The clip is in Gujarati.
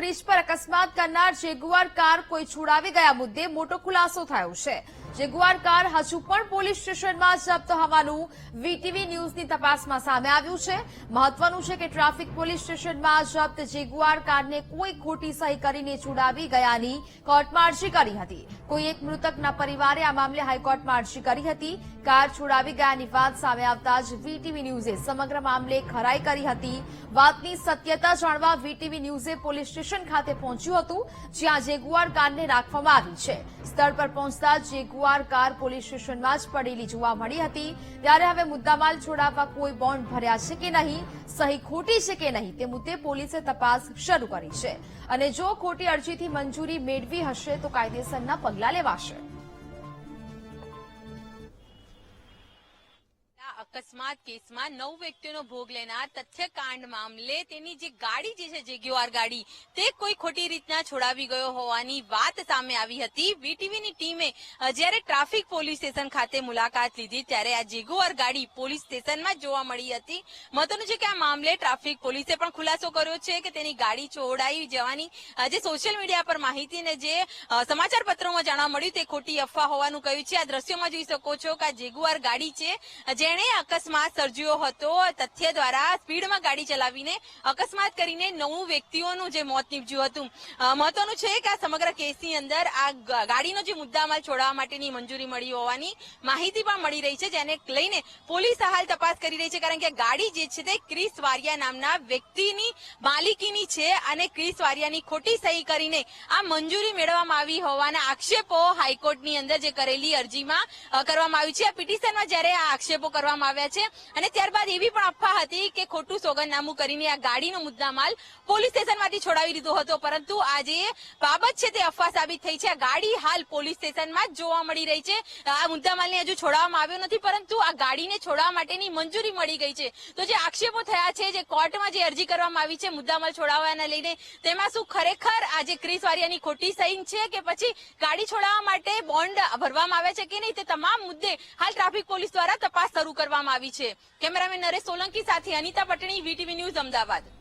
બ્રિજ પર અકસ્માત કરનાર જેગુઆર કાર કોઈ છોડાવી ગયા મુદ્દે મોટો ખુલાસો થયો છે. જેગુઆર કાર હજુ પણ પોલીસ સ્ટેશનમાં જપ્ત હોવાનું વીટીવી ન્યૂઝની તપાસમાં સામે આવ્યું છે. મહત્વનું છે કે ટ્રાફિક પોલીસ સ્ટેશનમાં જપ્ત જેગુઆર કારને કોઈ ખોટી સહી કરીને છોડાવી ગયાની કોર્ટમાં અરજી કરી હતી. કોઈ એક મૃતકના પરિવારે આ મામલે હાઈકોર્ટમાં અરજી કરી હતી. કાર છોડાવી ગયાની વાત સામે આવતા જ વીટીવી ન્યૂઝે સમગ્ર મામલે ખરાઈ કરી હતી. વાતની સત્યતા જાણવા વીટીવી ન્યૂઝે પોલીસ સ્ટેશન ખાતે પહોંચ્યું હતું, જ્યાં જેગુઆર કારને રાખવામાં આવી છે. સ્થળ પર પહોંચતા જેગુઆર કાર પોલીસ સ્ટેશનમાં જ પડેલી જોવા મળી હતી. ત્યારે હવે મુદ્દામાલ છોડાવવા કોઈ બોન્ડ ભર્યા છે કે નહીં, સહી ખોટી છે કે નહીં તે મુદ્દે પોલીસે તપાસ શરૂ કરી છે. અને જો ખોટી અરજીથી મંજૂરી મેળવી હશે તો કાયદેસરના પગલાં લેવાશે. અકસ્માત કેસમાં નવ વ્યક્તિઓનો ભોગ લેનાર તથ્યકાંડ મામલે તેની જે ગાડી જે છે જેગ્યુઆર ગાડી, તે કોઈ ખોટી રીતના છોડાવી ગયો હોવાની વાત સામે આવી હતી. વીટીવીની ટીમે જ્યારે ટ્રાફિક પોલીસ સ્ટેશન ખાતે મુલાકાત લીધી, ત્યારે આ જેગુઆર ગાડી પોલીસ સ્ટેશનમાં જોવા મળી હતી. મહત્વનું છે કે આ મામલે ટ્રાફિક પોલીસે પણ ખુલાસો કર્યો છે કે તેની ગાડી ચોડાઈ જવાની જે સોશિયલ મીડિયા પર માહિતી ને જે સમાચાર પત્રોમાં જાણવા મળ્યું, તે ખોટી અફવા હોવાનું કહ્યું છે. આ દ્રશ્યોમાં જોઈ શકો છો કે આ જેગુઆર ગાડી છે, જેણે અકસ્માત સર્જ્યો હતો. તથ્ય દ્વારા સ્પીડમાં ગાડી ચલાવીને અકસ્માત કરીને નવ વ્યક્તિઓનું જે મોત નીપજ્યું હતું. મહત્વનું છે કે આ સમગ્ર કેસની અંદર આ ગાડીનો જે મુદ્દામાલ છોડાવવા માટેની મંજૂરી મળી હોવાની માહિતી પણ મળી રહી છે, જેને લઈને પોલીસ હાલ તપાસ કરી રહી છે, કારણ કે ગાડી જે છે તે ક્રિસ વારિયા નામના વ્યક્તિની માલિકીની છે અને ક્રિસ વારિયાની ખોટી સહી કરીને આ મંજૂરી મેળવવામાં આવી હોવાના આક્ષેપો હાઈકોર્ટની અંદર જે કરેલી અરજીમાં કરવામાં આવ્યું છે. આ પિટિશનમાં જ્યારે આ આક્ષેપો કરવામાં આવ્યા છે. અને ત્યારબાદ એવી પણ અફવા હતી કે ખોટું સોગંદનામું કરીને આ ગાડીનો મુદ્દામાલ પોલીસ સ્ટેશનમાંથી છોડાવી દીધો હતો. પરંતુ આ જે બાબત છે તે અફવા સાબિત થઈ છે. આ ગાડી હાલ પોલીસ સ્ટેશનમાં જ જોવા મળી રહી છે. આ મુદ્દામાલને હજુ છોડાવવામાં આવ્યો નથી, પરંતુ આ ગાડીને છોડાવવા માટેની મંજૂરી મળી ગઈ છે. તો જે આક્ષેપો થયા છે, જે કોર્ટમાં જે અરજી કરવામાં આવી છે મુદ્દામાલ છોડાવવાને લઈને, તેમાં શું ખરેખર આજે ક્રિસ વારિયાની ખોટી સહીન છે કે પછી ગાડી છોડાવવા માટે બોન્ડ ભરવામાં આવ્યા છે કે નહીં? તે તમામ મુદ્દે હાલ ટ્રાફિક પોલીસ દ્વારા તપાસ શરૂ કરવામાં આવી છે. કેમેરામેન નરેશ સોલંકી સાથે અનિતા પટણી વીટીવી ન્યૂઝ અમદાવાદ.